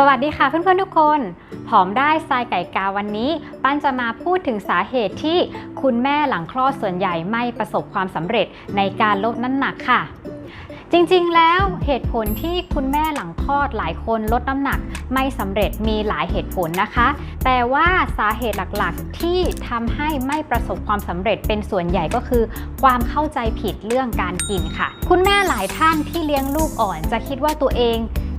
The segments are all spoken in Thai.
สวัสดีค่ะเพื่อนๆทุกคน ผอมได้ทรายไก่กาวันนี้ ปั้นจะมาพูดถึงสาเหตุที่คุณแม่หลังคลอดส่วนใหญ่ไม่ประสบความสำเร็จในการลดน้ำหนักค่ะ จริงๆแล้วเหตุผลที่คุณแม่หลังคลอดหลายคนลดน้ำหนักไม่สำเร็จมีหลายเหตุผลนะคะ แต่ว่าสาเหตุหลักๆที่ทำให้ไม่ประสบความสำเร็จเป็นส่วนใหญ่ก็คือ ความเข้าใจผิดเรื่องการกินค่ะ คุณแม่หลายท่านที่เลี้ยงลูกอ่อนจะคิดว่าตัวเอง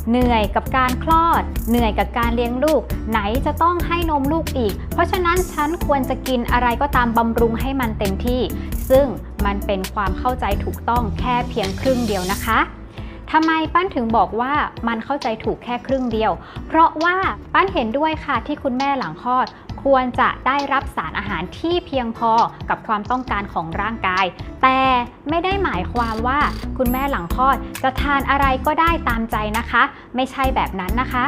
เหนื่อยกับการคลอด เหนื่อยกับการเลี้ยงลูก ไหนจะต้องให้นมลูกอีก เพราะฉะนั้นฉันควรจะกินอะไรก็ตามบำรุงให้มันเต็มที่ ซึ่งมันเป็นความเข้าใจถูกต้องแค่เพียงครึ่งเดียวนะคะทำไมปั้นถึงบอกว่ามันเข้าใจถูกแค่ครึ่งเดียว เพราะว่าปั้นเห็นด้วยค่ะที่คุณแม่หลังคลอด ควรจะได้รับสารอาหารที่เพียงพอกับความต้องการของร่างกาย แต่ไม่ได้หมายความว่าคุณแม่หลังคลอดจะทานอะไรก็ได้ตามใจนะคะ ไม่ใช่แบบนั้นนะคะ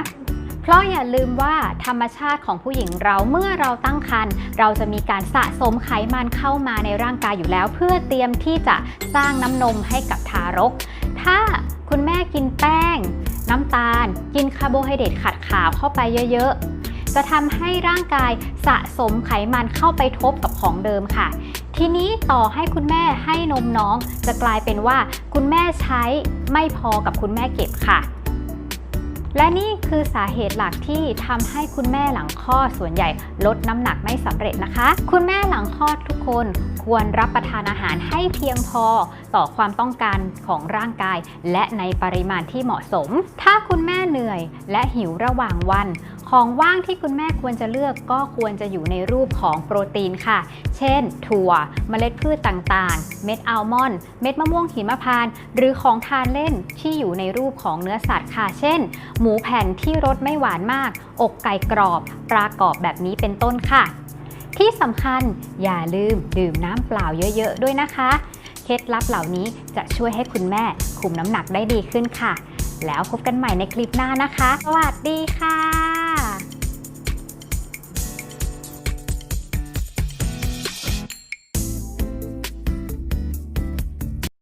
เพราะอย่าลืมว่าธรรมชาติของผู้หญิงเราเมื่อเราตั้งครรภ์เราจะมีการสะสมไขมันเข้ามาในร่างกายอยู่แล้ว เพื่อเตรียมที่จะสร้างน้ำนมให้กับทารก ถ้าคุณแม่กินแป้ง น้ำตาล กินคาร์โบไฮเดรตขัดขาวเข้าไปเยอะๆ จะทำให้ร่างกายสะสมไขมันเข้าไปทบกับของเดิมค่ะ ทีนี้ต่อให้คุณแม่ให้นมน้อง จะกลายเป็นว่าคุณแม่ใช้ไม่พอกับคุณแม่เก็บค่ะ และนี่คือสาเหตุหลักที่ทำให้คุณแม่หลังคลอดส่วนใหญ่ลดน้ำหนักไม่สำเร็จนะคะ คุณแม่หลังคลอดทุกคนควรรับประทานอาหารให้เพียงพอต่อความต้องการของร่างกาย และในปริมาณที่เหมาะสม ถ้าคุณแม่เหนื่อยและหิวระหว่างวัน ของว่างที่คุณแม่ควรจะเลือกก็ควรจะอยู่ในรูปของโปรตีนค่ะ เช่น ถั่ว เมล็ดพืชต่างๆ เม็ดอัลมอนด์ เม็ดมะม่วงหิมพานต์ หรือของทานเล่นที่อยู่ในรูปของเนื้อสัตว์ค่ะ เช่นหมูแผ่นที่รสไม่หวานมาก อกไก่กรอบปลากรอบแบบนี้เป็นต้นค่ะ ที่สำคัญอย่าลืมดื่มน้ำเปล่าเยอะๆด้วยนะคะ เคล็ดลับเหล่านี้จะช่วยให้คุณแม่คุมน้ำหนักได้ดีขึ้นค่ะ แล้วพบกันใหม่ในคลิปหน้านะคะ สวัสดีค่ะ